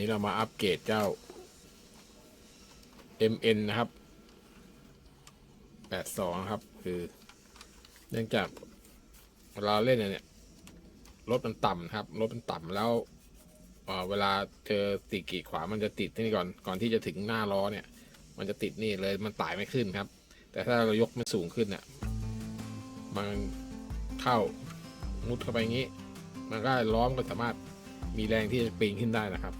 นี้เรามาอัปเกรดเจ้า MN นะครับ 82 ครับ คือ เนื่องจากเวลาเล่นเนี่ยรถมันต่ำนะครับรถมันต่ำแล้วเวลาเจอติดกีดขวามันจะติดที่นี่ก่อน ก่อนที่จะถึงหน้าล้อเนี่ย มันจะติดนี่เลยมันไต่ไม่ขึ้นครับ แต่ถ้าเรายกมันสูงขึ้นเนี่ยมันเข้ามุดเข้าไปอย่างนี้ มันก็ล้อมก็สามารถมีแรงที่จะปีนขึ้นได้นะครับ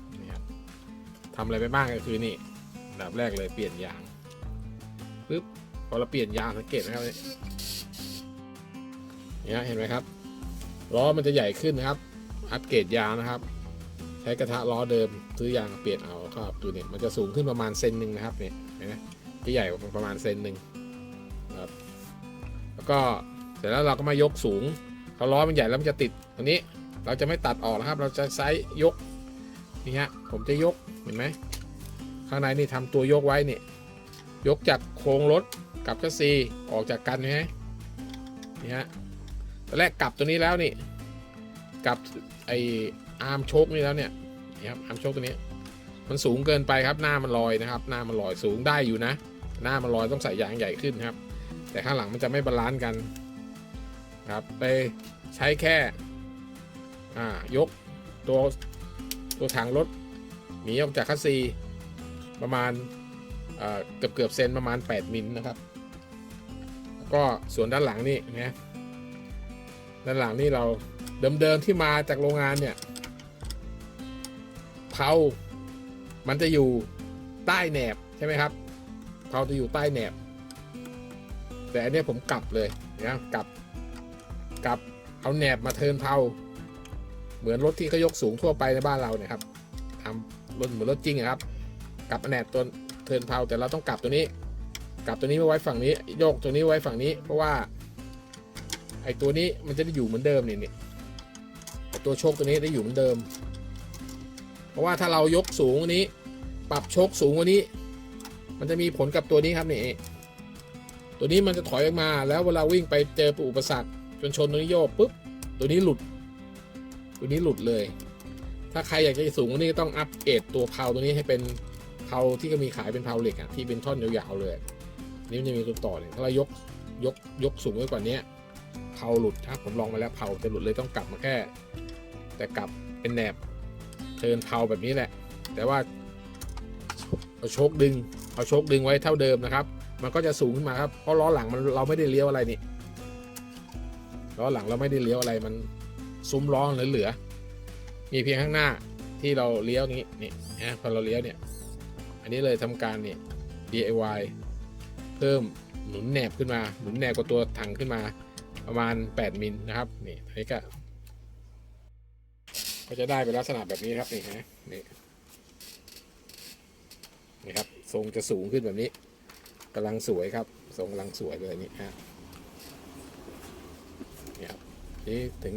ำอะไรไปบ้างก็คือนี่ดับแรกเลยเปลี่ยนยางปึ๊บพอเราเปลี่ยนยางสังเกตนะครับเนี่ยเห็นไหมครับล้อมันจะใหญ่ขึ้นนะครับ อัปเกรดยางนะครับ ใช้กระทะล้อเดิมซื้อยางเปลี่ยนเอาครับดูเนี่ยมันจะสูงขึ้นประมาณเซนหนึ่งนะครับเนี่ยเห็นไหมจะใหญ่กว่าประมาณเซนหนึ่งครับแล้วก็เสร็จแล้วเราก็มายกสูงเขาล้อมันใหญ่แล้วมันจะติดตรงนี้เราจะไม่ตัดออกนะครับ เราจะใช้ยกนี่ฮะผมจะยก ห็นไหมข้างในนี่ทำตัวยกไว้นี่ยกจากโครงรถกับชัสซีออกจากกันเห็นไหมนี่ฮะตอนแรกกลับตัวนี้แล้วนี่กลับไออาร์มโชคนี่แล้วเนี่ยนี่ครับอาร์มโชคตัวนี้ มันสูงเกินไปครับหน้ามันลอยนะครับ หน้ามันลอยสูงได้อยู่นะ หน้ามันลอยต้องใส่ยางใหญ่ขึ้นครับ แต่ข้างหลังมันจะไม่บาลานซ์กันครับไปใช้แค่อ่ายกตัวตัวถังรถ หนีออกจากคัสซีประมาณเกือบเกือบเซนประมาณ 8 มิลนะครับ ก็ส่วนด้านหลังนี่นะด้านหลังนี่เราเดิมๆที่มาจากโรงงานเนี่ยเผามันจะอยู่ใต้แหนบใช่ไหมครับเผาจะอยู่ใต้แหนบ แต่อันนี้ผมกลับเลยนะกลับกลับเอาแหนบมาเทินเผาเหมือนรถที่เขายกสูงทั่วไปในบ้านเราเนี่ยครับทำ รถเหมือนรถจริงครับกลับแหนบตัวเทินเพาแต่เราต้องกลับตัวนี้ กลับตัวนี้ไว้ฝั่งนี้ โยกตัวนี้ไว้ฝั่งนี้ เพราะว่าไอตัวนี้มันจะได้อยู่เหมือนเดิมนี่นี่ตัวโชคตัวนี้ได้อยู่เหมือนเดิม เพราะว่าถ้าเรายกสูงกว่านี้ ปรับโชคสูงกว่านี้ มันจะมีผลกับตัวนี้ครับนี่ตัวนี้มันจะถอยออกมาแล้วเวลาวิ่งไปเจออุปสรรคจนชนตัวนี้โยกปุ๊บตัวนี้หลุด ตัวนี้หลุดเลย ถ้าใครอยากจะสูงกว่านี้ก็ต้องอัปเกรดตัวเพาตัวนี้ให้เป็นเพาที่ก็มีขายเป็นเพาเหล็กอะที่เป็นท่อนยาวๆเลยนี่มันจะมีตัวต่อเนี่ยถ้าเรายกยกยกสูงไว้กว่านี้เพาหลุดถ้าผมลองมาแล้วเพาจะหลุดเลยต้องกลับมาแค่ แต่กลับเป็นแหนบเทินเพาแบบนี้แหละ แต่ว่าเอาโชคดึงเอาโชคดึงไว้เท่าเดิมนะครับ มันก็จะสูงขึ้นมาครับเพราะล้อหลังมันเราไม่ได้เลี้ยวอะไรนี่ล้อหลังเราไม่ได้เลี้ยวอะไรมันซุ้มล้อเหลือ มีเพียงข้างหน้าที่เราเลี้ยวนี้นี่นะพอเราเลี้ยวเนี่ย อันนี้เลยทำการเนี่ย DIY เพิ่มหนุนแหนบขึ้นมา หนุนแหนบกว่าตัวถังขึ้นมาประมาณ 8มิลนะครับนี่อันนี้ก็ก็จะได้เป็นลักษณะแบบนี้ครับนี่ฮะนี่นี่ครับทรงจะสูงขึ้นแบบนี้กำลังสวยครับ ทรงกำลังสวยเลยนี่ฮะนี่ครับนี่ถึง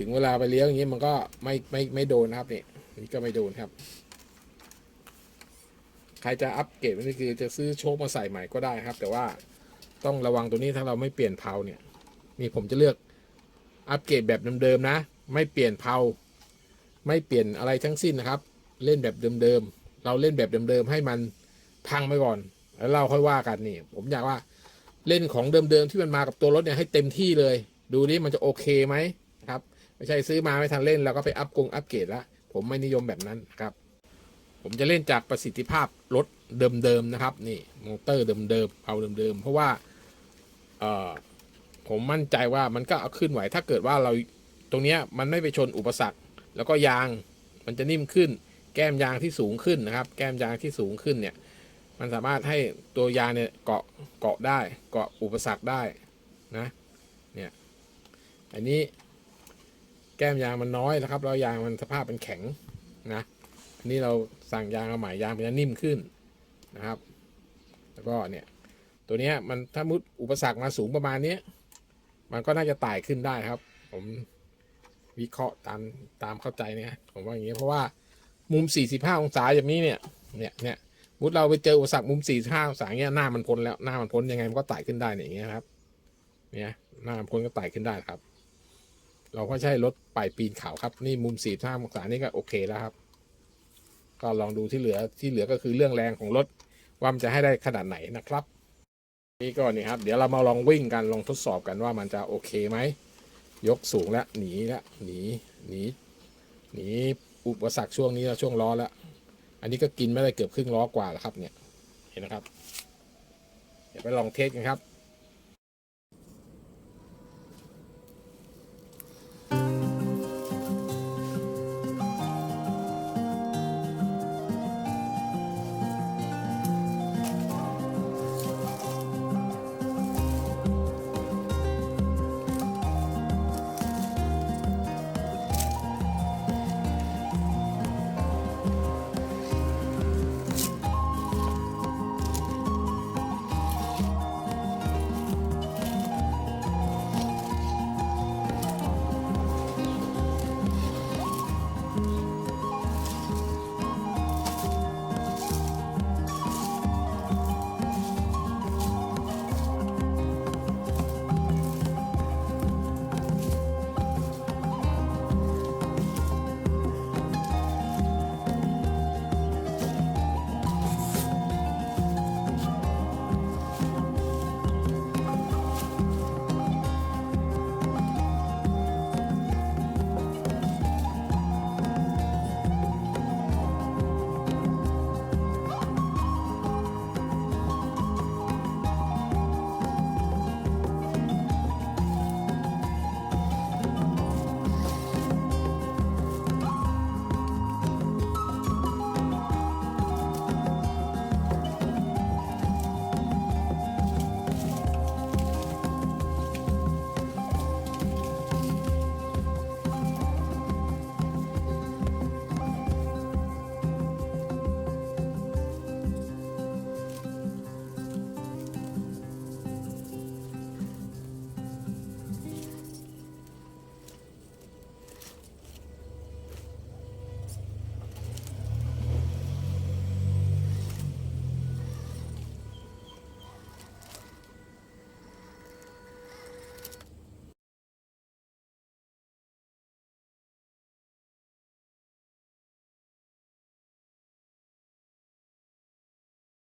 ถึงเวลาไปเลี้ยวอย่างนี้มันก็ไม่ไม่ไม่โดนนะครับนี่นี่ก็ไม่โดนครับ ใครจะอัปเกรดนี่คือจะซื้อโชคมาใส่ใหม่ก็ได้ครับ แต่ว่าต้องระวังตัวนี้ถ้าเราไม่เปลี่ยนเพลาเนี่ย นี่ผมจะเลือกอัปเกรดแบบเดิมๆนะ ไม่เปลี่ยนเพลาไม่เปลี่ยนอะไรทั้งสิ้นนะครับ เล่นแบบเดิมๆเราเล่นแบบเดิมๆให้มันพังไปก่อน แล้วเราค่อยว่ากันนี่ ผมอยากว่าเล่นของเดิมๆที่มันมากับตัวรถเนี่ยให้เต็มที่เลย ดูนี่มันจะโอเคไหม ไม่ใช่ซื้อมาไม่ทันเล่นแล้วก็ไปอัพกงอัปเกรดแล้วผมไม่นิยมแบบนั้นครับ ผมจะเล่นจากประสิทธิภาพรถเดิมๆนะครับ นี่มอเตอร์เดิมๆเอาเดิมๆเพราะว่าเอ่อผมมั่นใจว่ามันก็เอาขึ้นไหว ถ้าเกิดว่าเราตรงเนี้ยมันไม่ไปชนอุปสรรค แล้วก็ยางมันจะนิ่มขึ้น แก้มยางที่สูงขึ้นนะครับ แก้มยางที่สูงขึ้นเนี่ย มันสามารถให้ตัวยางเนี่ยเกาะเกาะได้ เกาะอุปสรรคได้นะ เนี่ย อันนี้ แก้มยางมันน้อยนะครับแล้วยางมันสภาพเป็นแข็งนะอันนี้เราสั่งยางมาใหม่ยางมันจะนิ่มขึ้นนะครับ แล้วก็เนี่ยตัวนี้มันถ้ามุดอุปสรรคมาสูงประมาณนี้มันก็น่าจะไต่ขึ้นได้ครับ ผมวิเคราะห์ตามตามเข้าใจเนี่ยผมว่าอย่างนี้เพราะว่ามุม 45 องศาอย่างนี้เนี่ยเนี่ยเนี่ยมุดเราไปเจออุปสรรคมุม 45 องศาเงี้ยหน้ามันพ้นแล้วหน้ามันพ้นยังไงมันก็ไต่ขึ้นได้เนี่ยอย่างเงี้ยครับเนี่ยหน้ามันพ้นก็ไต่ขึ้นได้ครับ เราก็ใช้รถไปปีนเขาครับ นี่มุมสี่ห้าองศานี่ก็โอเคแล้วครับ ก็ลองดูที่เหลือที่เหลือก็คือเรื่องแรงของรถว่ามันจะให้ได้ขนาดไหนนะครับ นี่ก็นี่ครับ เดี๋ยวเรามาลองวิ่งกันลองทดสอบกันว่ามันจะโอเคไหมยกสูงแล้วหนีแล้วหนีหนีหนีอุปสรรคช่วงนี้แล้วช่วงล้อแล้วอันนี้ก็กินไม่ได้เกือบครึ่งล้อกว่าแล้วครับเนี่ยเห็นนะครับ เดี๋ยวไปลองเทสกันครับ